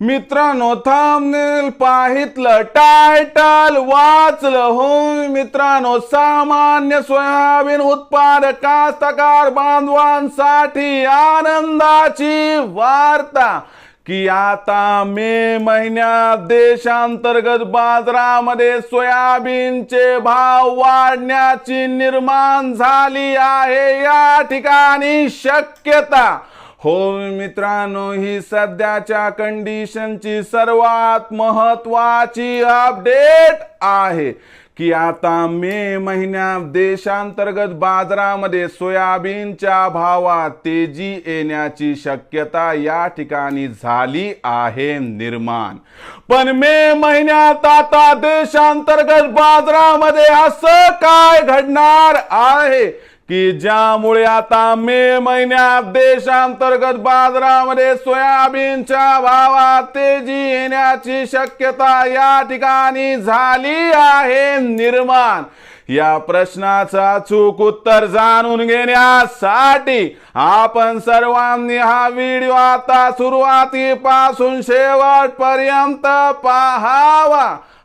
मित्रांनो थांबनेल पाहितलं टायटल वाचलं होय मित्रांनो. सामान्य सोयाबीन उत्पादक कास्तकार बांधवांसाठी आनंदाची वार्ता. की आता मे महिन्यात देशांतर्गत बाजारामध्ये सोयाबीनचे भाव वाढण्याची निर्माण झाली आहे. या ठिकाणी शक्यता हो मित्रांनो ही सध्याच्या कंडिशनची सर्वात महत्वाची अपडेट आहे की आता मे महिन्यात देशांतर्गत बाजारामध्ये सोयाबीनच्या भावात तेजी येण्याची शक्यता या ठिकाणी झाली आहे निर्माण. पण मे महिन्यात आता देशांतर्गत बाजारामध्ये असं काय घडणार आहे? की ज्यामुळे आता मे महिन्यात देशांतर्गत बाजारामध्ये सोयाबीनच्या भावात तेजी येण्याची शक्यता या ठिकाणी झाली आहे निर्माण. या प्रश्नाचा चूक उत्तर जाणून घेण्यासाठी आपण सर्वांनी हा व्हिडिओ आता सुरुवातीपासून शेवटपर्यंत पाहावा.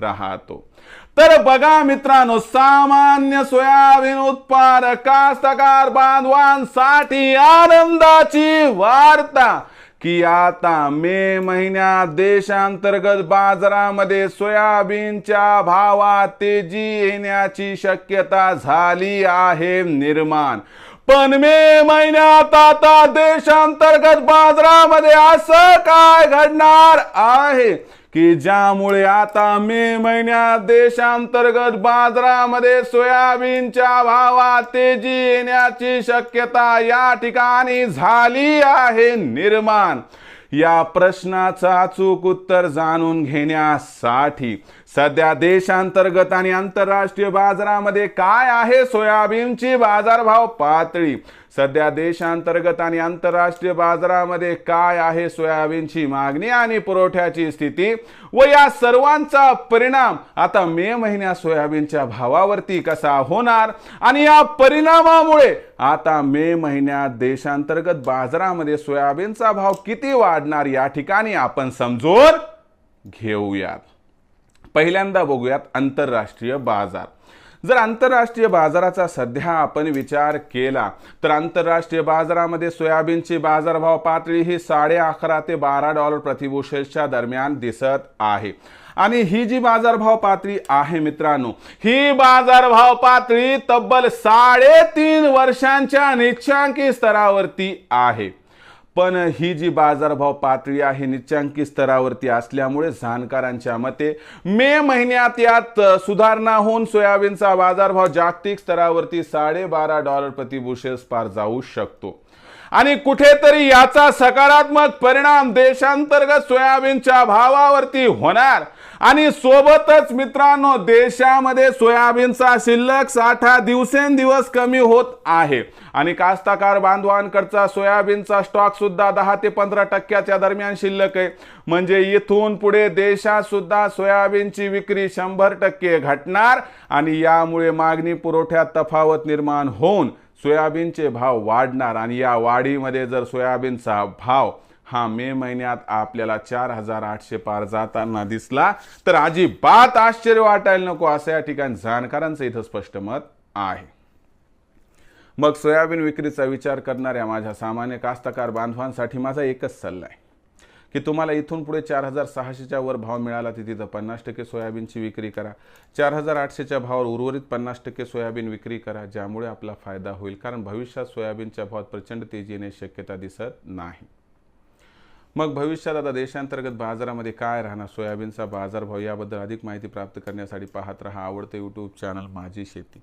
राहतो. तर बघा मित्रांनो सामान्य सोयाबीन उत्पादक कास्तकार बांधवांसाठी आनंदाची वार्ता की आता मे महिन्यात देशांतर्गत बाजारामध्ये सोयाबीनच्या भावात तेजी येण्याची शक्यता झाली आहे निर्माण. पण मे महिन्यात आता देशांतर्गत बाजारामध्ये असं काय घडणार आहे? की ज्यामुळे आता मे महिन्यात देशांतर्गत बाजारामध्ये सोयाबीनच्या भावात तेजी येण्याची शक्यता या ठिकाणी झाली आहे निर्माण. या प्रश्नाचं अचूक उत्तर जाणून घेण्यासाठी सध्या देशांतर्गत आणि आंतरराष्ट्रीय बाजारामध्ये काय आहे सोयाबीनची बाजारभाव पातळी? सध्या देशांतर्गत आणि आंतरराष्ट्रीय बाजारामध्ये काय आहे सोयाबीनची मागणी आणि पुरवठ्याची स्थिती व या सर्वांचा परिणाम आता मे महिन्यात सोयाबीनच्या भावावरती कसा होणार आणि या परिणामामुळे आता मे महिन्यात देशांतर्गत बाजारामध्ये सोयाबीनचा भाव किती वाढणार या ठिकाणी आपण समजून घेऊयात. पहिल्यांदा बघूयात आंतरराष्ट्रीय बाजार. जर आंतरराष्ट्रीय बाजाराचा सध्या आपण विचार केला तर आंतरराष्ट्रीय बाजारामध्ये सोयाबीनची बाजारभाव पातळी ही साडे अकरा ते बारा डॉलर प्रतिबुशेलच्या दरम्यान दिसत आहे. आणि ही जी बाजारभाव पातळी आहे मित्रांनो ही बाजारभाव पातळी तब्बल साडेतीन वर्षांच्या निच्छांकी स्तरावरती आहे. पण ही जी बाजारभाव पातळी आहे निच्चांकी स्तरावरती असल्यामुळे जाणकारांच्या मते मे महिन्यात यात सुधारणा होऊन सोयाबीनचा बाजारभाव जागतिक स्तरावरती साडेबारा डॉलर प्रति बुशेल्स पार जाऊ शकतो. आणि कुठेतरी याचा सकारात्मक परिणाम देशांतर्गत सोयाबीनच्या भावावरती होणार. आणि सोबतच मित्रांनो देशामध्ये सोयाबीनचा शिल्लक साठा दिवसेंदिवस कमी होत आहे. आणि कास्ताकार बांधवांकडचा सोयाबीनचा स्टॉक सुद्धा दहा ते पंधरा टक्क्याच्या दरम्यान शिल्लक आहे. म्हणजे इथून पुढे देशात सुद्धा सोयाबीनची विक्री शंभर टक्के घटणार आणि यामुळे मागणी पुरवठ्यात तफावत निर्माण होऊन सोयाबीनचे भाव वाढणार आणि या वाढीमध्ये जर सोयाबीनचा भाव हा मे महिन्यात आपल्याला चार हजार आठशे पार जाताना दिसला तर अजिबात आश्चर्य वाटायला नको असं या ठिकाणी जाणकारांचं इथं स्पष्ट मत आहे. मग सोयाबीन विक्रीचा विचार करणाऱ्या माझ्या सामान्य कास्तकार बांधवांसाठी माझा एकच सल्ला आहे. की तुम्हाला इथून पुढे चार हजार सहाशेच्या वर भाव मिळाला तर तिथं पन्नास टक्के सोयाबीनची विक्री करा. चार हजार आठशेच्या भावावर उर्वरित पन्नास टक्के सोयाबीन विक्री करा ज्यामुळे आपला फायदा होईल. कारण भविष्यात सोयाबीनच्या भावात प्रचंड तेजी येण्याची शक्यता दिसत नाही. मग भविष्यात आता देशांतर्गत बाजारामध्ये काय राहणार? सोयाबीनचा बाजारभाव याबद्दल अधिक माहिती प्राप्त करण्यासाठी पाहत रहा आवडते यूट्यूब चॅनल माझी शेती.